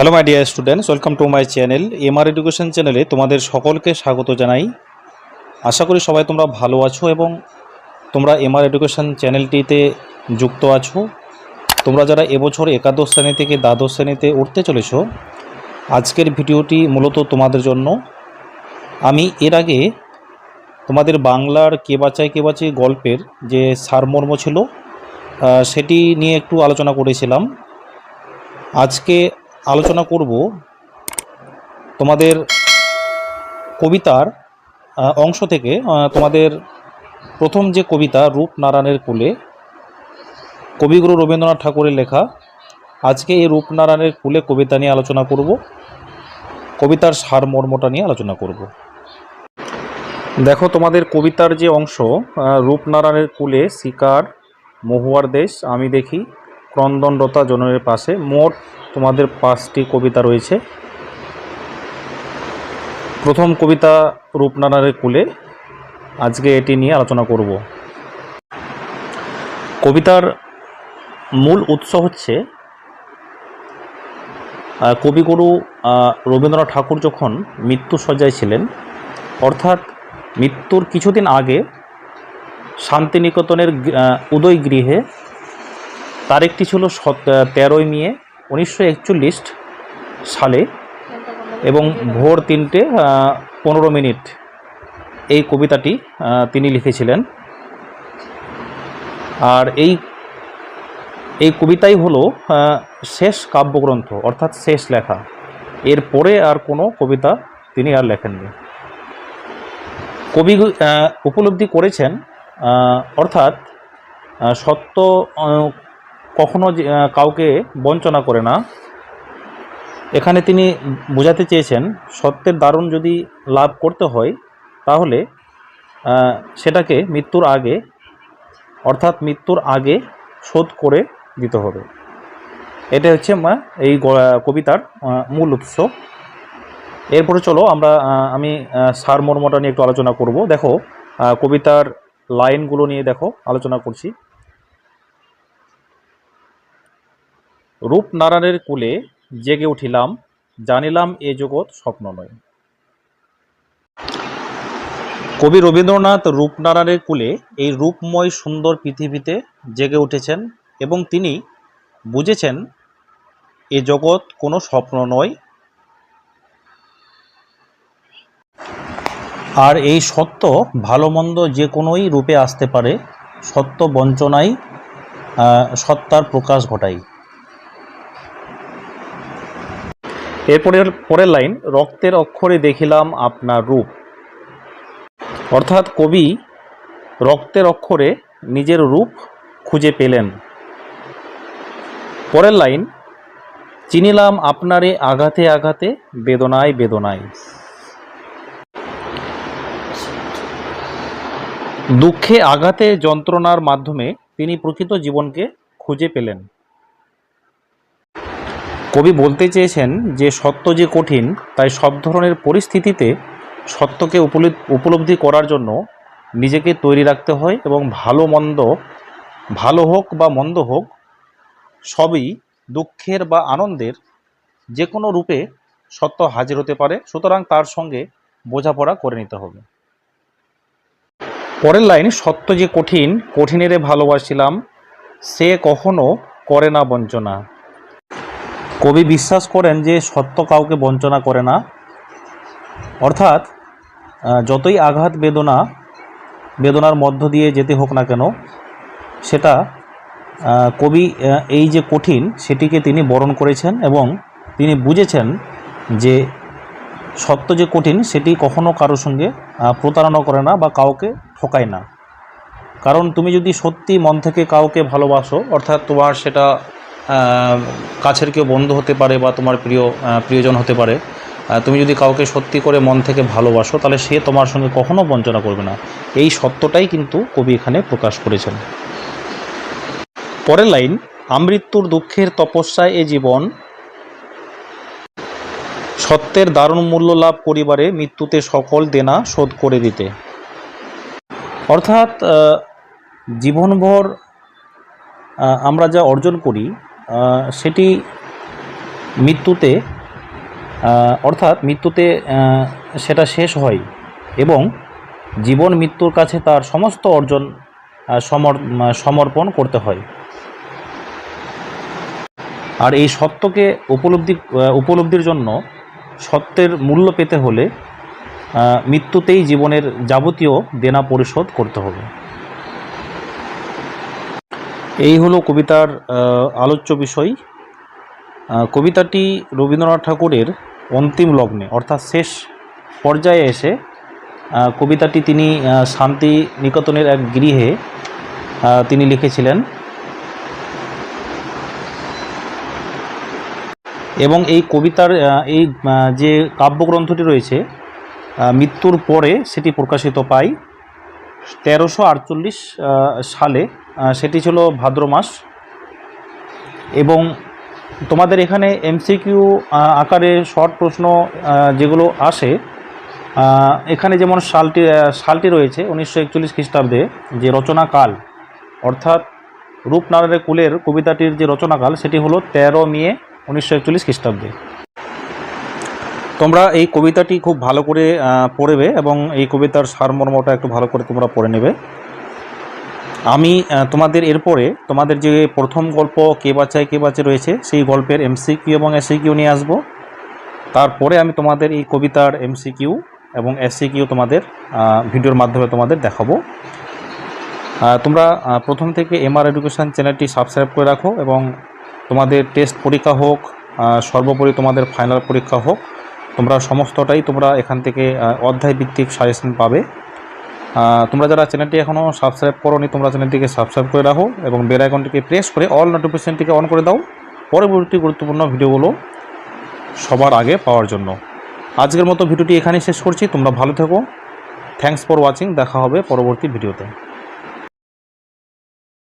Hello my dear students welcome to my channel MR education চ্যানেলে তোমাদের সকলকে স্বাগত জানাই। আশা করি সবাই তোমরা ভালো আছো এবং তোমরা এমআর এডুকেশন চ্যানেলটিতে যুক্ত আছো। তোমরা যারা এবছর একাদশ শ্রেণি থেকে দ্বাদশ শ্রেণীতে উঠতে চলেছো, আজকের ভিডিওটি মূলত তোমাদের জন্য। আমি এর আগে তোমাদের বাংলার কে বাঁচায় কে বাঁচায় গল্পের যে সারমর্ম ছিল সেটি নিয়ে একটু আলোচনা করেছিলাম। আজকে আলোচনা করব তোমাদের কবিতার অংশ থেকে তোমাদের প্রথম যে কবিতা রূপনারায়ণের কোলে, কবিগুরু রবীন্দ্রনাথ ঠাকুরের লেখা, আজকে এই রূপনারায়ণের কোলে কবিতা নিয়ে আলোচনা করব, কবিতার সারমর্মটা নিয়ে আলোচনা করব। দেখো তোমাদের কবিতার যে অংশ রূপনারায়ণের কুলে শিকার, মহুয়ার দেশ, আমি দেখি, ক্রন্দনরতা জনের পাশে, মোট তোমাদের পাঁচটি কবিতা রয়েছে। প্রথম কবিতা রূপনারায়ণের কুলে। আজকে এটি নিয়ে আলোচনা করব। কবিতার মূল উৎস হচ্ছে কবিগুরু রবীন্দ্রনাথ ঠাকুর যখন মৃত্যু সজ্জায় ছিলেন, অর্থাৎ মৃত্যুর কিছুদিন আগে শান্তিনিকেতনের উদয় গৃহে তারিখটি ছিল তেরোই মে উনিশশো একচল্লিশ সালে এবং ভোর তিনটে পনেরো মিনিট এই কবিতাটি তিনি লিখেছিলেন। আর এই এই কবিতাই হলো শেষ কাব্যগ্রন্থ, অর্থাৎ শেষ লেখা। এর পরে আর কোনো কবিতা তিনি আর লেখেননি। কবি উপলব্ধি করেছেন অর্থাৎ সত্য কখনো কাউকে বঞ্চনা করে না। এখানে তিনি বোঝাতে চেয়েছেন, সত্যের দারুণ যদি লাভ করতে হয়, তাহলে সেটাকে মৃত্যুর আগে, অর্থাৎ মৃত্যুর আগে শোধ করে দিতে হবে। এটা হচ্ছে এই কবিতার মূল উৎস। এরপরে চলো আমরা আমি সারমর্মটা নিয়ে একটু আলোচনা করব। দেখো কবিতার লাইনগুলো নিয়ে দেখো, আলোচনা করছি। রূপনারায়ণের কুলে জেগে উঠিলাম, জানিলাম এ জগৎ স্বপ্ন নয়। কবি রবীন্দ্রনাথ রূপনারায়ণের কুলে এই রূপময় সুন্দর পৃথিবীতে জেগে উঠেছেন এবং তিনি বুঝেছেন, এ জগৎ কোনো স্বপ্ন নয়। আর এই সত্য ভালো মন্দ যে কোনোই রূপে আসতে পারে, সত্য বঞ্চনাই সত্তার প্রকাশ ঘটায় এরপরের পরের লাইন, রক্তের অক্ষরে দেখিলাম আপনার রূপ। অর্থাৎ কবি রক্তের অক্ষরে নিজের রূপ খুঁজে পেলেন। পরের লাইন, চিনিলাম আপনারে আঘাতে আঘাতে, বেদনায় বেদনায়। দুঃখে আঘাতে যন্ত্রণার মাধ্যমে তিনি প্রকৃত জীবনকে খুঁজে পেলেন। কবি বলতে চেয়েছেন যে সত্য যে কঠিন, তাই সব ধরনের পরিস্থিতিতে সত্যকে উপলি- উপলব্ধি করার জন্য নিজেকে তৈরি রাখতে হয় এবং ভালো মন্দ, ভালো হোক বা মন্দ হোক, সবই দুঃখের বা আনন্দের যে কোনো রূপে সত্য হাজির হতে পারে। সুতরাং তার সঙ্গে বোঝাপড়া করে নিতে হবে। পরের লাইন, সত্য যে কঠিন, কঠিনেরে ভালোবাসিলাম, সে কখনো করে না বঞ্চনা। কবি বিশ্বাস করেন যে সত্য কাউকে বঞ্চনা করে না। অর্থাৎ যতই আঘাত, বেদনা, বেদনার মধ্য দিয়ে যেতে হোক না কেন, সেটা কবি এই যে কঠিন, সেটিকে তিনি বরণ করেছেন এবং তিনি বুঝেছেন যে সত্য যে কঠিন, সেটি কখনো কারোর সঙ্গে প্রতারণা করে না বা কাউকে ঠকায় না। কারণ তুমি যদি সত্যি মন থেকে কাউকে ভালোবাসো, অর্থাৎ তোমার সেটা কাছের কেউ বন্ধু হতে পারে বা তোমার প্রিয় প্রিয়জন হতে পারে তুমি যদি কাউকে সত্যি করে মন থেকে ভালোবাসো, তাহলে সে তোমার সঙ্গে কখনো বঞ্চনা করবে না। এই সত্যটাই কিন্তু কবি এখানে প্রকাশ করেছেন। পরের লাইন আমৃত্যুর দুঃখের তপস্যায় এ জীবন, সত্যের দারুণ মূল্য লাভ করিবারে মৃত্যুতে সকল দেনা শোধ করে দিতে। অর্থাৎ জীবনভর আমরা যা অর্জন করি সেটি মৃত্যুতে অর্থাৎ মৃত্যুতে সেটা শেষ হয় এবং জীবন মৃত্যুর কাছে তার সমস্ত অর্জন সমর সমর্পণ করতে হয়। আর এই সত্যকে উপলব্ধি উপলব্ধির জন্য সত্যের মূল্য পেতে হলে মৃত্যুতেই জীবনের যাবতীয় দেনা পরিশোধ করতে হবে। এই হলো কবিতার আলোচ্য বিষয়। কবিতাটি রবীন্দ্রনাথ ঠাকুরের অন্তিম লগ্নে, অর্থাৎ শেষ পর্যায়ে এসে কবিতাটি তিনি শান্তি নিকেতনের এক গৃহে তিনি লিখেছিলেন। এবং এই কবিতার এই যে কাব্যগ্রন্থটি রয়েছে মৃত্যুর পরে সেটি প্রকাশিত পায় তেরোশো সালে। সেটি ছিল ভাদ্র মাস। এবং তোমাদের এখানে এমসিকিউ আকারে শর্ট প্রশ্ন যেগুলো আসে এখানে যেমন সালটি সালটি রয়েছে উনিশশো একচল্লিশ খ্রিস্টাব্দে, যে রচনাকাল, অর্থাৎ রূপনারায়ণের কুলের কবিতাটির যে রচনাকাল, সেটি হলো তেরো মে উনিশশো একচল্লিশ খ্রিস্টাব্দে। তোমরা এই কবিতাটি খুব ভালো করে পড়বে এবং এই কবিতার সারমর্মটা একটু ভালো করে তোমরা পড়ে নেবে। আমি তোমাদের এরপরে তোমাদের যে প্রথম গল্প কে বাঁচায় কে বাঁচে রয়েছে সেই গল্পের এমসিকিউ এবং এসিকিউ নিয়ে আসব। তারপরে আমি তোমাদের এই কবিতার এমসিকিউ এবং এসিকিউ তোমাদের ভিডিওর মাধ্যমে তোমাদের দেখাবো। তোমরা প্রথম থেকে এমআর এডুকেশন চ্যানেলটি সাবস্ক্রাইব করে রাখো এবং তোমাদের টেস্ট পরীক্ষা হোক সর্বোপরি তোমাদের ফাইনাল পরীক্ষা হোক তোমরা সমস্তটাই তোমরা এখান থেকে আহ, অধ্যায় ভিত্তিক সাজেশন পাবে। তোমরা যারা চ্যানেলটি এখনও সাবস্ক্রাইব করোনি, তোমরা চ্যানেলটিকে সাবস্ক্রাইব করে রাখো এবং বেল আইকনটিকে প্রেস করে অল নোটিফিকেশনটিকে অন করে দাও। পরবর্তী গুরুত্বপূর্ণ ভিডিওগুলো সবার আগে পাওয়ার জন্য। আজকের মতো ভিডিওটি এখানেই শেষ করছি। তোমরা ভালো থেকো। থ্যাংকস ফর ওয়াচিং দেখা হবে পরবর্তী ভিডিওতে